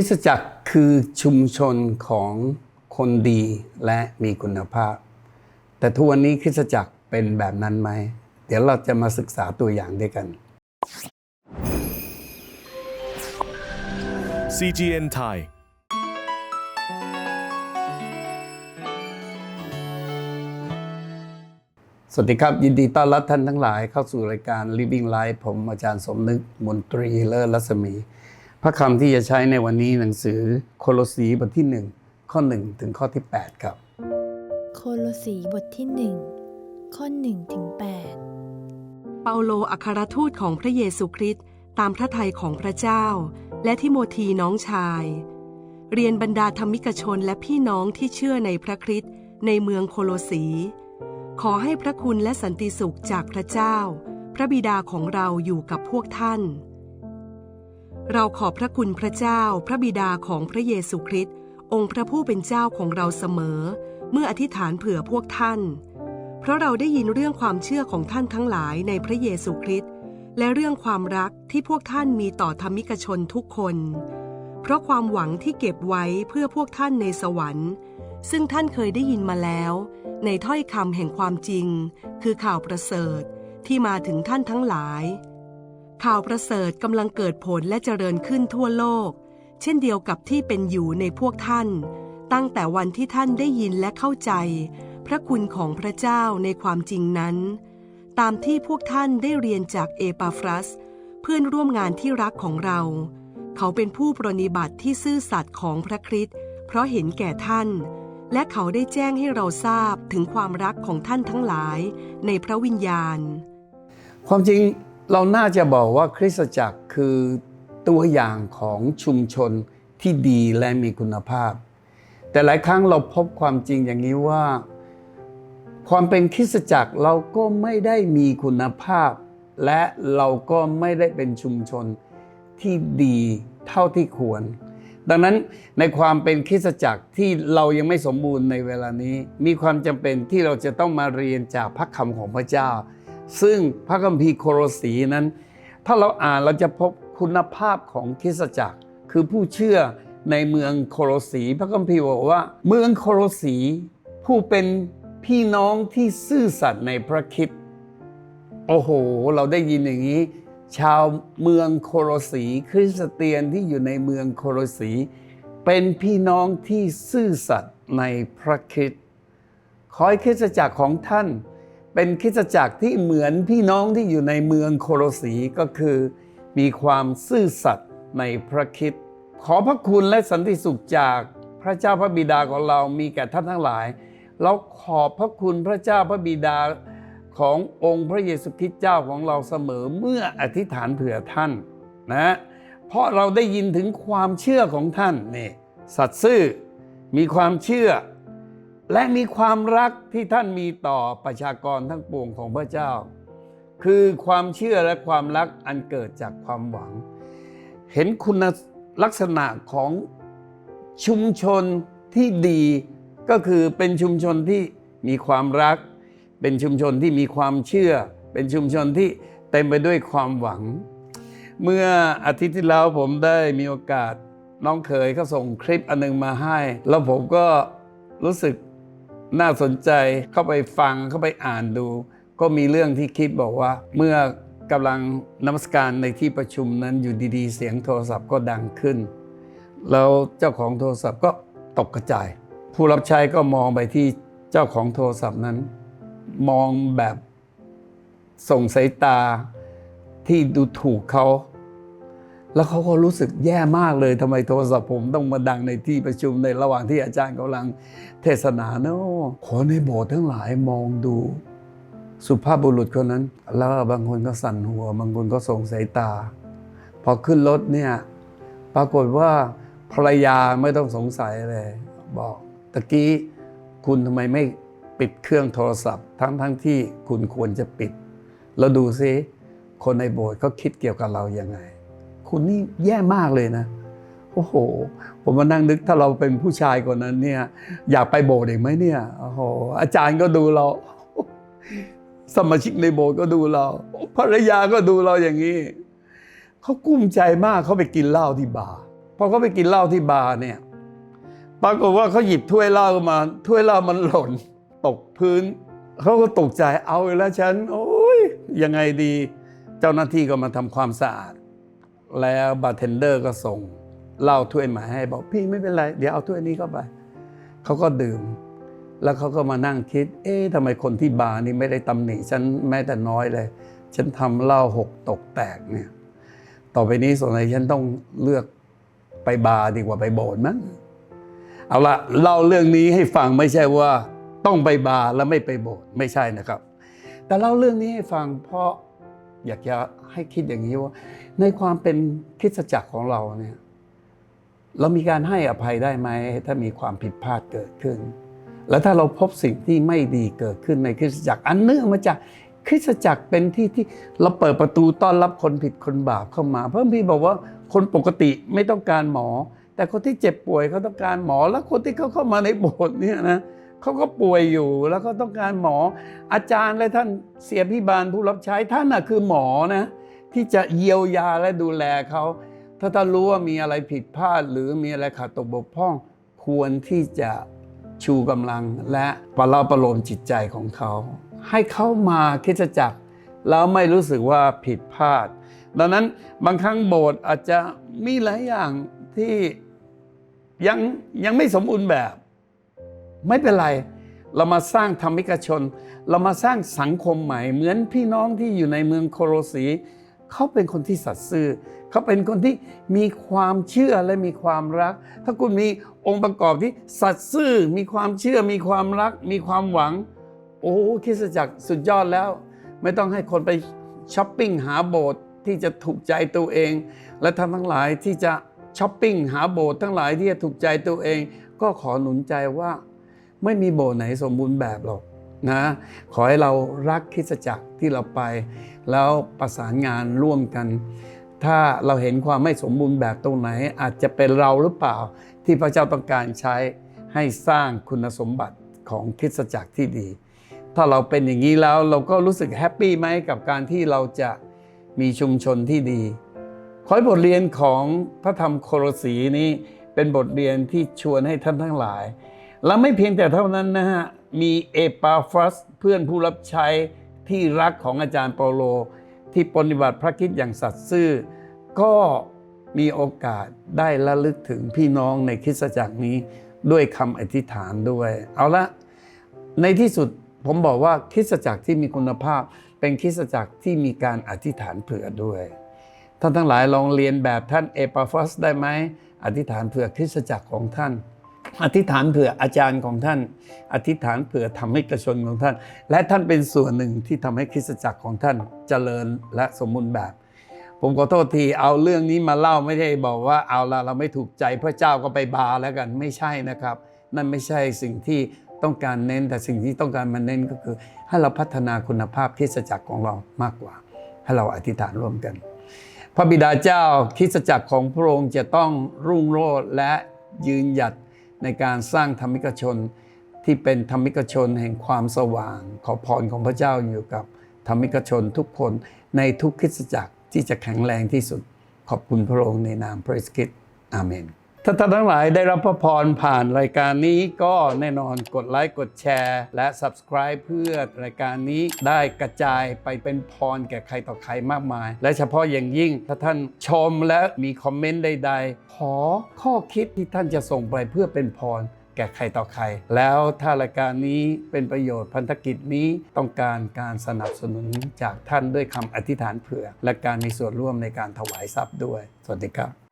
ริสตจักรคือชุมชนของคนดีและมีคุณภาพ แต่ทุกวันนี้คริสตจักรเป็นแบบนั้นไหม เดี๋ยวเราจะมาศึกษาตัวอย่างด้วยกัน CGN Thai สวัสดีครับ ยินดีต้อนรับท่านทั้งหลายเข้าสู่รายการ Living Life ผมอาจารย์สมนึกมนตรีเลิศรัศมีพ ระคำที่จะใช้ในวันนี้หนังสือโคโลสีบทที่ 1 ข้อ 1 ถึงข้อที่ 8 ครับ โคโลสีบทที่หนึ่งข้อหนึ่งถึงแปดเปาโลอัครทูตของพระเยซูคริสต์ตามพระทัยของพระเจ้า และทิโมธีน้องชาย เรียนบรรดาธรรมิกชนและพี่น้องที่เชื่อในพระคริสต์ในเมืองโคโลสี ขอให้พระคุณและสันติสุขจากพระเจ้า พระบิดาของเราอยู่กับพวกท่าน เราขอบพระคุณพระเจ้า พระบิดาของพระเยซูคริสต์องค์พระผู้เป็นเจ้าของเราเสมอ เมื่ออธิษฐานเผื่อพวกท่าน เพราะเราได้ยินเรื่องความเชื่อของท่านทั้งหลายในพระเยซูคริสต์และเรื่องความรักที่พวกท่านมีต่อธรรมิกชนทุกคน เพราะความหวังที่เก็บไว้เพื่อพวกท่านในสวรรค์ ซึ่งท่านเคยได้ยินมาแล้ว ในถ้อยคำแห่งความจริง คือข่าวประเสริฐที่มาถึงท่านทั้งหลาย ข่าวประเสริฐกำลังเกิดผลและเจริญขึ้นทั่วโลก เช่นเดียวกับที่เป็นอยู่ในพวกท่าน ตั้งแต่วันที่ท่านได้ยินและเข้าใจ พระคุณของพระเจ้าในความจริงนั้น ตามที่พวกท่านได้เรียนจากเอปาฟรัส เพื่อนร่วมงานที่รักของเรา เขาเป็นผู้ปรนนิบัติที่ซื่อสัตย์ของพระคริสต์เพราะเห็นแก่ท่าน และเขาได้แจ้งให้เราทราบถึงความรักของท่านทั้งหลายในพระวิญญาณ ความจริง เราน่าจะบอกว่าคริสตจักรคือตัวอย่างของชุมชนที่ดีและมีคุณภาพ แต่หลายครั้งเราพบความจริงอย่างนี้ว่า ความเป็นคริสตจักรเราก็ไม่ได้มีคุณภาพ และเราก็ไม่ได้เป็นชุมชนที่ดีเท่าที่ควร ดังนั้นในความเป็นคริสตจักรที่เรายังไม่สมบูรณ์ในเวลานี้ มีความจำเป็นที่เราจะต้องมาเรียนจากพระคำของพระเจ้า ซึ่งพระคัมภีร์โครสีนั้น ถ้าเราอ่านเราจะพบคุณภาพของคริสตจักร คือผู้เชื่อในเมืองโครสี พระคัมภีร์บอกว่า เมืองโครสีผู้เป็นพี่น้องที่ซื่อสัตย์ในพระคิดโอ้โห เราได้ยินอย่างนี้ ชาวเมืองโครสี คริสเตียนที่อยู่ในเมืองโครสี เป็นพี่น้องที่ซื่อสัตย์ในพระคริสต์ขอให้คริสตจักรของท่าน เป็นคริสตจักรที่เหมือนพี่น้องที่อยู่ในเมืองโคโรสีก็คือ มีความซื่อสัตย์ในพระคริสต์ขอพระคุณและสันติสุขจากพระเจ้าพระบิดาของเรามีแก่ท่านทั้งหลาย เราขอบพระคุณพระเจ้าพระบิดาขององค์พระเยซูคริสต์เจ้าของเราเสมอเมื่ออธิษฐานเผื่อท่านนะเพราะเราได้ยินถึงความเชื่อของท่านนี่สัตย์ซื่อมีความเชื่อ และมีความรักที่ท่านมีต่อประชากรทั้งปวงของพระเจ้า คือความเชื่อและความรักอันเกิดจากความหวัง เห็นคุณลักษณะของชุมชนที่ดีก็คือเป็นชุมชนที่มีความรัก เป็นชุมชนที่มีความเชื่อ เป็นชุมชนที่เต็มไปด้วยความหวัง เมื่ออาทิตย์ที่แล้วผมได้มีโอกาสน้องเคยเขาส่งคลิปอันหนึงมาให้ แล้วผมก็รู้สึก น่าสนใจเข้าไปฟังเข้าไปอ่านดู ก็มีเรื่องที่คิดบอกว่า เมื่อกำลังนมัสการในที่ประชุมนั้นอยู่ดีๆ เสียงโทรศัพท์ก็ดังขึ้น แล้วเจ้าของโทรศัพท์ก็ตกกระจาย ผู้รับใช้ก็มองไปที่เจ้าของโทรศัพท์นั้น มองแบบส่งสายตาที่ดูถูกเขา แล้วเขาก็รู้สึกแย่มากเลยทำไมโทรศัพท์ผมต้องมาดังในที่ประชุมในระหว่างที่อาจารย์กำลังเทศนาเนาะคนในโบสถ์ทั้งหลายมองดู สุภาพบุรุษคนนั้น แล้วบางคนก็สั่นหัว บางคนก็ส่งสายตา พอขึ้นรถเนี่ยปรากฏว่าภรรยาไม่ต้องสงสัยเลย บอกตะกี้คุณทำไมไม่ปิดเครื่องโทรศัพท์ ทั้งทั้งที่คุณควรจะปิด แล้วดูซิคนในโบสถ์เขาคิดเกี่ยวกับเรายังไง คุณนี่แย่มากเลยนะ โอ้โห ผมมานั่งนึกถ้าเราเป็นผู้ชายคนนั้นเนี่ย อยากไปโบสถ์อีกไหมเนี่ย โอ้โห อาจารย์ก็ดูเรา สมาชิกในโบสถ์ก็ดูเรา ภรรยาก็ดูเราอย่างนี้ เขากุ้มใจมากเขาไปกินเหล้าที่บาร์พอเขาไปกินเหล้าที่บาร์เนี่ย ปรากฏว่าเขาหยิบถ้วยเหล้ามา ถ้วยเหล้ามันหล่นตกพื้น เขาก็ตกใจเอาแล้วฉัน โอ้ยยังไงดี เจ้าหน้าที่ก็มาทำความสะอาด แล้วบาร์เทนเดอร์ก็ส่งเหล้าถ้วยมาให้บอกพี่ไม่เป็นไร เดี๋ยวเอาถ้วยนี้เข้าไปเขาก็ดื่ม แล้วเขาก็มานั่งคิด เอ๊ะทำไมคนที่บาร์นี่ไม่ได้ตำหนิฉันแม้แต่น้อยเลย ฉันทำเหล้าหกตกแตกเนี่ย ต่อไปนี้ส่วนใหญ่ฉันต้องเลือกไปบาร์ดีกว่าไปโบสถ์มั้งเอาละเล่าเรื่องนี้ให้ฟังไม่ใช่ว่าต้องไปบาร์แล้วไม่ไปโบสถ์ไม่ใช่นะครับ แต่เล่าเรื่องนี้ให้ฟังเพราะอยากจะให้คิดอย่างนี้ว่า ในความเป็นคริสตจักรของเราเนี่ยเรามีการให้อภัยได้ไหมถ้ามีความผิดพลาดเกิดขึ้น แล้วถ้าเราพบสิ่งที่ไม่ดีเกิดขึ้นในคริสตจักร อันเนื่องมาจากคริสตจักรเป็นที่ที่เราเปิดประตูต้อนรับคนผิดคนบาปเข้ามา เพราะพี่บอกว่าคนปกติไม่ต้องการหมอ แต่คนที่เจ็บป่วยเขาต้องการหมอ แล้วคนที่เขาเข้ามาในโบสถ์เนี่ยนะเขาก็ป่วยอยู่แล้วก็ต้องการหมอ อาจารย์และท่านเสียพิบาลผู้รับใช้ท่านน่ะคือหมอนะ ที่จะเยียวยาและดูแลเขา ถ้าท่านรู้ว่ามีอะไรผิดพลาด หรือมีอะไรขาดตกบกพร่อง ควรที่จะชูกำลังและปลอบประโลมจิตใจของเขา ให้เข้ามาคิดจักรแล้วไม่รู้สึกว่าผิดพลาด ดังนั้นบางครั้งโบสถ์อาจจะมีหลายอย่างที่ยังยังไม่สมบูรณ์แบบ ไม่เป็นไรเรามาสร้างธรรมิกชน เรามาสร้างสังคมใหม่ เหมือนพี่น้องที่อยู่ในเมืองโคโรสี เขาเป็นคนที่สัตย์ซื่อ เขาเป็นคนที่มีความเชื่อและมีความรัก ถ้าคุณมีองค์ประกอบที่สัตย์ซื่อ มีความเชื่อ มีความรัก มีความหวัง โอ้คิสจักรสุดยอดแล้ว ไม่ต้องให้คนไปช้อปปิ้งหาโบสถ์ที่จะถูกใจตัวเอง และท่านทั้งหลายที่จะช้อปปิ้งหาโบสถ์ทั้งหลายที่จะถูกใจตัวเอง ก็ขอหนุนใจว่า ไม่มีโบสถ์ไหนสมบูรณ์แบบหรอก นะขอให้เรารักคริสจักรที่เราไป แล้วประสานงานร่วมกัน ถ้าเราเห็นความไม่สมบูรณ์แบบตรงไหน อาจจะเป็นเราหรือเปล่าที่พระเจ้าต้องการใช้ให้สร้างคุณสมบัติของคริสจักรที่ดี ถ้าเราเป็นอย่างนี้แล้วเราก็รู้สึกแฮปปี้ไหมกับการที่เราจะมีชุมชนที่ดี ขอให้บทเรียนของพระธรรมโครสีนี้เป็นบทเรียนที่ชวนให้ท่านทั้งหลาย และไม่เพียงแต่เท่านั้นนะฮะ มีเอปาฟัสเพื่อนผู้รับใช้ที่รักของอาจารย์เปาโล ที่ปฏิบัติพระคิดอย่างสัตย์ซื่อ ก็มีโอกาสได้ระลึกถึงพี่น้องในคริสตจักรนี้ด้วยคำอธิษฐานด้วย เอาละในที่สุดผมบอกว่าคริสตจักรที่มีคุณภาพ เป็นคริสตจักรที่มีการอธิษฐานเผื่อด้วยท่านทั้งหลายลองเรียนแบบท่านเอปาฟัสได้ไหมอธิษฐานเผื่อคริสตจักรของท่าน อธิษฐานเผื่ออาจารย์ของท่าน อธิษฐานเผื่อทำให้กระชนของท่าน และท่านเป็นส่วนหนึ่งที่ทำให้คริสตจักรของท่านเจริญและสมบูรณ์แบบ ผมขอโทษทีเอาเรื่องนี้มาเล่าไม่ได้บอกว่าเอาละเราไม่ถูกใจพระเจ้าก็ไปบาแล้วกันไม่ใช่นะครับ นั่นไม่ใช่สิ่งที่ต้องการเน้นแต่สิ่งที่ต้องการมาเน้นก็คือ ให้เราพัฒนาคุณภาพคริสตจักรของเรามากกว่า ให้เราอธิษฐานร่วมกัน พระบิดาเจ้าคริสตจักรของพระองค์จะต้องรุ่งโรจน์และยืนหยัด ในการสร้างธรรมิกชนที่เป็นธรรมิกชนแห่งความสว่าง ขอพรของพระเจ้าอยู่กับธรรมิกชนทุกคนในทุกคิสจักรที่จะแข็งแรงที่สุด ขอบคุณพระองค์ในนามพระคริสต์อาเมน ถ้าท่านทั้งหลายได้รับพระพรผ่านรายการนี้ก็แน่นอนกดไลค์กดแชร์ และ Subscribe เพื่อรายการนี้ได้กระจายไปเป็นพรแก่ใครต่อใครมากมาย และเฉพาะอย่างยิ่งถ้าท่านชมและมีคอมเมนต์ใด ๆ ขอข้อคิดที่ท่านจะส่งไปเพื่อเป็นพรแก่ใครต่อใคร แล้วถ้ารายการนี้เป็นประโยชน์พันธกิจนี้ต้องการการสนับสนุนจากท่านด้วยคำอธิษฐานเผื่อ และการมีส่วนร่วมในการถวายทรัพย์ด้วย สวัสดีครับ